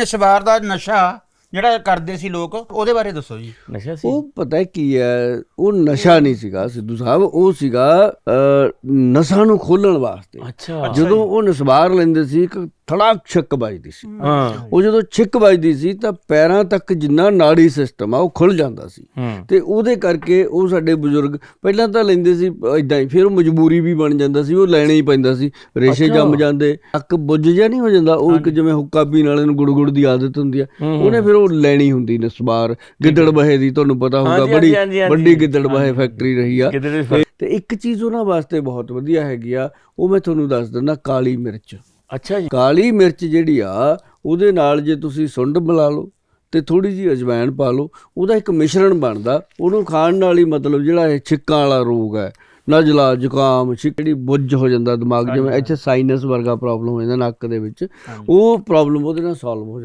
ਨਸ਼ਵਾਰ ਦਾ ਨਸ਼ਾ ਜਿਹੜਾ ਕਰਦੇ ਸੀ ਲੋਕ ਉਹਦੇ ਬਾਰੇ ਦੱਸੋ ਜੀ। ਨਸ਼ਾ ਸੀ? ਉਹ ਪਤਾ ਕੀ ਹੈ ਉਹ ਨਸ਼ਾ ਨਹੀਂ ਸੀਗਾ ਸਿੱਧੂ ਸਾਹਿਬ ਉਹ ਸੀਗਾ ਅ, ਨਸਾਂ ਨੂੰ ਖੋਲਣ ਵਾਸਤੇ। ਅੱਛਾ। ਜਦੋਂ ਉਹ ਨਸਵਾਰ ਲੈਂਦੇ ਸੀ ਥੜਾਕ ਛਿੱਕ ਵੱਜਦੀ ਸੀ। ਹਾਂ। ਉਹ ਜਦੋਂ ਛਿੱਕ ਵੱਜਦੀ ਸੀ ਤਾਂ ਪੈਰਾਂ ਤੱਕ ਜਿੰਨਾ ਨਾੜੀ ਸਿਸਟਮ ਆ ਉਹ ਖੁੱਲ ਜਾਂਦਾ ਸੀ। ਤੇ ਉਹਦੇ ਕਰਕੇ ਉਹ ਸਾਡੇ ਬਜ਼ੁਰਗ ਪਹਿਲਾਂ ਤਾਂ ਲੈਂਦੇ ਸੀ ਇਦਾਂ ਹੀ ਫਿਰ ਉਹ ਮਜਬੂਰੀ ਵੀ ਬਣ ਜਾਂਦਾ ਸੀ ਉਹ ਲੈਣਾ ਹੀ ਪੈਂਦਾ ਸੀ। ਰੇਸ਼ੇ ਜੰਮ ਜਾਂਦੇ ਅੱਕ ਬੁੱਝ ਜਿਹਾ ਨਹੀਂ ਹੋ ਜਾਂਦਾ ਉਹ ਇੱਕ ਜਿਵੇਂ ਹੁੱਕਾ ਪੀਣ ਵਾਲੇ ਨੂੰ ਗੁੜਗੁੜ ਦੀ ਆਦਤ ਹੁੰਦੀ ਆ ਉਹਨੇ ਫਿਰ ਉਹ ਲੈਣੀ ਹੁੰਦੀ ਨਸਵਾਰ ਗਿੱਦੜ ਬਹੇ ਦੀ ਤੁਹਾਨੂੰ ਪਤਾ ਹੋਊਗਾ ਬੜੀ ਵੱਡੀ ਗਿੱਦੜ ਬਹੇ ਫੈਕਟਰੀ ਰਹੀ ਆ। ਤੇ ਇੱਕ ਚੀਜ਼ ਉਹਨਾਂ ਵਾਸਤੇ ਬਹੁਤ ਵਧੀਆ ਹੈਗੀ ਆ ਉਹ ਮੈਂ ਤੁਹਾਨੂੰ ਦੱਸ ਦਿੰਦਾ ਕਾਲੀ ਮਿਰਚ। ਅੱਛਾ ਜੀ। ਕਾਲੀ ਮਿਰਚ ਜਿਹੜੀ ਆ ਉਹਦੇ ਨਾਲ ਜੇ ਤੁਸੀਂ ਸੁੰਡ ਮਿਲਾ ਲਓ ਤੇ ਥੋੜੀ ਜਿਹੀ ਅਜਵਾਇਣ ਪਾ ਲਓ ਉਹਦਾ ਇੱਕ ਮਿਸ਼ਰਣ ਬਣਦਾ। ਉਹਨੂੰ ਖਾਣ ਨਾਲ ਹੀ ਮਤਲਬ ਜਿਹੜਾ ਇਹ ਛਿੱਕਾਂ ਵਾਲਾ ਰੋਗ ਹੈ। ਨਜ਼ਲਾ ਜ਼ੁਕਾਮ ਛਿੱਕ ਜਿਹੜੀ ਬੁੱਝ ਹੋ ਜਾਂਦਾ ਦਿਮਾਗ ਜਿਵੇਂ ਇੱਥੇ ਸਾਈਨਸ ਵਰਗਾ ਪ੍ਰੋਬਲਮ ਹੋ ਜਾਂਦਾ ਨੱਕ ਦੇ ਵਿੱਚ। ਉਹ ਪ੍ਰੋਬਲਮ ਉਹਦੇ ਨਾਲ ਸੋਲਵ ਹੋ ਜਾਂਦੀ।